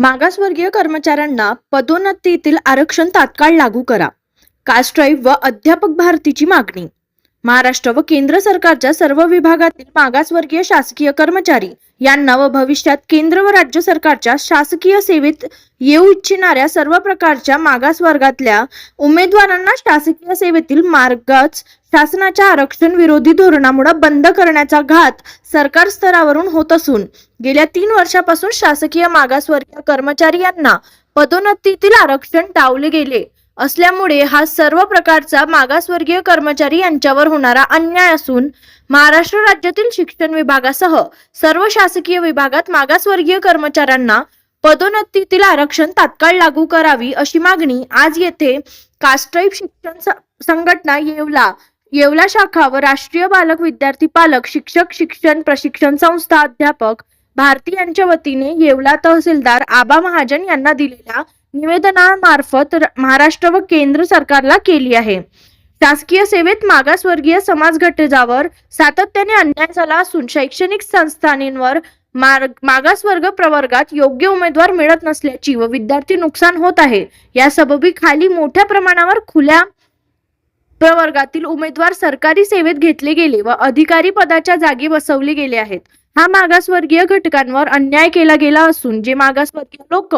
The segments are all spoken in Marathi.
मागासवर्गीय कर्मचाऱ्यांना पदोन्नतीतील आरक्षण तात्काळ लागू करा. कास्ट ड्राईव्ह व अध्यापक भारतीची मागणी. महाराष्ट्र व केंद्र सरकारच्या सर्व विभागातील मागासवर्गीय शासकीय कर्मचारी यांना व भविष्यात केंद्र व राज्य सरकारच्या शासकीय सेवेत येऊ इच्छिणाऱ्या सर्व प्रकारच्या मागासवर्गातल्या उमेदवारांना शासकीय सेवेतील मार्गच शासनाच्या आरक्षण विरोधी धोरणामुळे बंद करण्याचा घात सरकार स्तरावरून होत असून गेल्या तीन वर्षापासून शासकीय मागासवर्गीय कर्मचारी यांना पदोन्नतीतील आरक्षण टाळले गेले असल्यामुळे हा सर्व प्रकारचा मागासवर्गीय कर्मचारी यांच्यावर होणारा अन्याय असून महाराष्ट्र राज्यातील शिक्षण विभागासह सर्व शासकीय विभागात मागासवर्गीय कर्मचाऱ्यांना पदोन्नतीतील आरक्षण तात्काळ लागू करावी अशी मागणी आज येथे कास्ट्राईब शिक्षण संघटना येवला. येवला शाखा व राष्ट्रीय बालक विद्यार्थी पालक शिक्षक शिक्षण प्रशिक्षण संस्था अध्यापक भारती यांच्या वतीने येवला तहसीलदार आबा महाजन यांना दिलेल्या निवेदनामार्फत महाराष्ट्र व केंद्र सरकारला केली आहे. शासकीय सेवेत मागासवर्गीय समाज गटजावर सातत्याने अन्याय झाला असून शैक्षणिक संस्थांवर मार्ग मागासवर्ग प्रवर्गात योग्य उमेदवार मिळत नसल्याची व विद्यार्थी नुकसान होत आहे. या सबबी खाली मोठ्या प्रमाणावर खुल्या प्रवर्गातील उमेदवार सरकारी सेवेत घेतले गेले व अधिकारी पदाच्या जागी बसवले गेले आहेत. हा मागासवर्गीय घटकांवर अन्याय केला गेला असून जे मागासवर्गीय लोक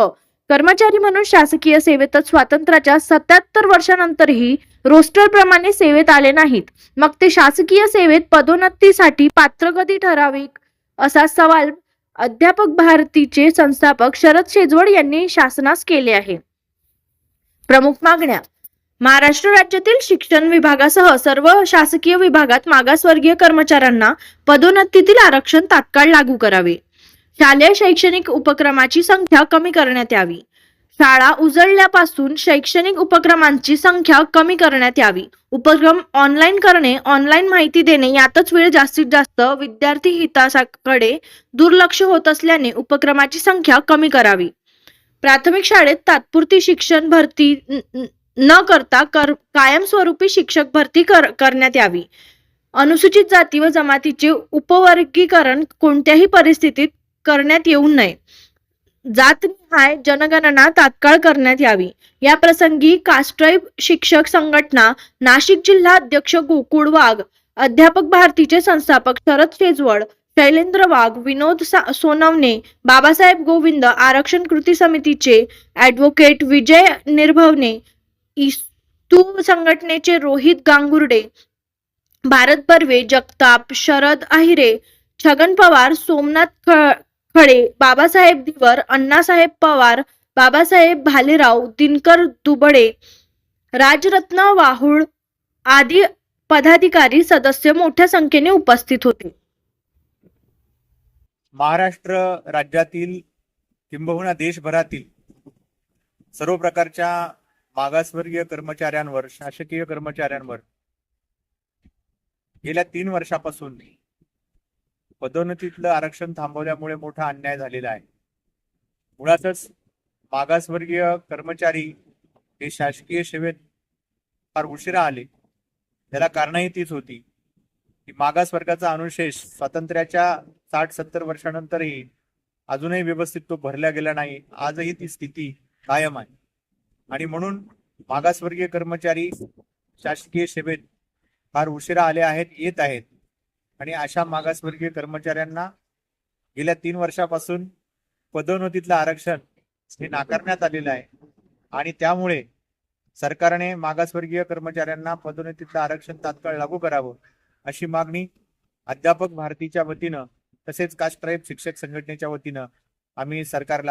कर्मचारी म्हणून शासकीय सेवेतच स्वातंत्र्याच्या सत्याहत्तर वर्षानंतरही रोस्टर प्रमाणे सेवेत आले नाहीत. मग ते शासकीय सेवेत पदोन्नतीसाठी पात्र कधी ठराविक? असा सवाल अध्यापक भारतीचे संस्थापक शरद शेजवड यांनी शासनास केले आहे. प्रमुख मागण्या महाराष्ट्र राज्यातील शिक्षण विभागासह सर्व शासकीय विभागात मागासवर्गीय कर्मचाऱ्यांना पदोन्नतीतील आरक्षण तात्काळ लागू करावे. शालेय शैक्षणिक उपक्रमाची संख्या कमी करण्यात यावी. शाळा उजळल्यापासून शैक्षणिक उपक्रमांची संख्या कमी करण्यात यावी. उपक्रम ऑनलाईन करणे ऑनलाईन माहिती देणे यातच वेळ जास्तीत जास्त विद्यार्थी हिताकडे दुर्लक्ष होत असल्याने उपक्रमाची संख्या कमी करावी. प्राथमिक शाळेत तात्पुरती शिक्षण भरती न- न- न करता कर कायमस्वरूपी शिक्षक भरती कर करण्यात यावी. अनुसूचित जाती व जमातीचे उपवर्गीकरण कोणत्याही परिस्थितीत करण्यात येऊ नये. जातनिहाय जनगणना तात्काळ करण्यात यावी. या प्रसंगी कास्ट्राईब शिक्षक संघटना नाशिक जिल्हा अध्यक्ष गोकुळ वाघ अध्यापक भारतीचे संस्थापक शरद शेजवड शैलेंद्र वाघ विनोद सोनवणे बाबासाहेब गोविंद आरक्षण कृती समितीचे ऍडव्होकेट विजय निर्भवने इस्तू संघटनेचे रोहित गांगुर्डे भारत बर्वे जगताप शरद अहिरे छगन पवार सोमनाथ खडे खळे बाबासाहेब दिवर अण्णासाहेब पवार बाबासाहेब भालेराव दिनकर दुबडे राजरत्न वाहुळ आदी पदाधिकारी सदस्य मोठ्या संख्येने उपस्थित होते. महाराष्ट्र राज्यातील किंबहुना देशभरातील सर्व प्रकारच्या मागासवर्गीय कर्मचाऱ्यांवर शासकीय कर्मचाऱ्यांवर. गेल्या तीन वर्षापासून पदोन्नतीतलं आरक्षण थांबवल्यामुळे मोठा अन्याय झालेला आहे. मुळातच मागासवर्गीय कर्मचारी हे शासकीय सेवेत फार उशिरा आले. त्याला कारणही तीच होती की मागासवर्गाचा अनुशेष स्वातंत्र्याच्या साठ सत्तर वर्षानंतरही अजूनही व्यवस्थित तो भरला गेला नाही. आजही ती स्थिती कायम आहे. आणि म्हणून मागासवर्गीय कर्मचारी शासकीय सेवेत फार उशिरा आले आहेत येत आहेत. आणि अशा मागासवर्गीय कर्मचाऱ्यांना गेल्या तीन वर्षापासून पदोन्नतीतलं आरक्षण हे नाकारण्यात आलेलं आहे. आणि त्यामुळे सरकारने मागासवर्गीय कर्मचाऱ्यांना पदोन्नतीतलं आरक्षण तात्काळ लागू करावं अशी मागणी अध्यापक भारतीच्या वतीनं तसेच कास्ट ट्राईब शिक्षक संघटनेच्या वतीनं आम्ही सरकारला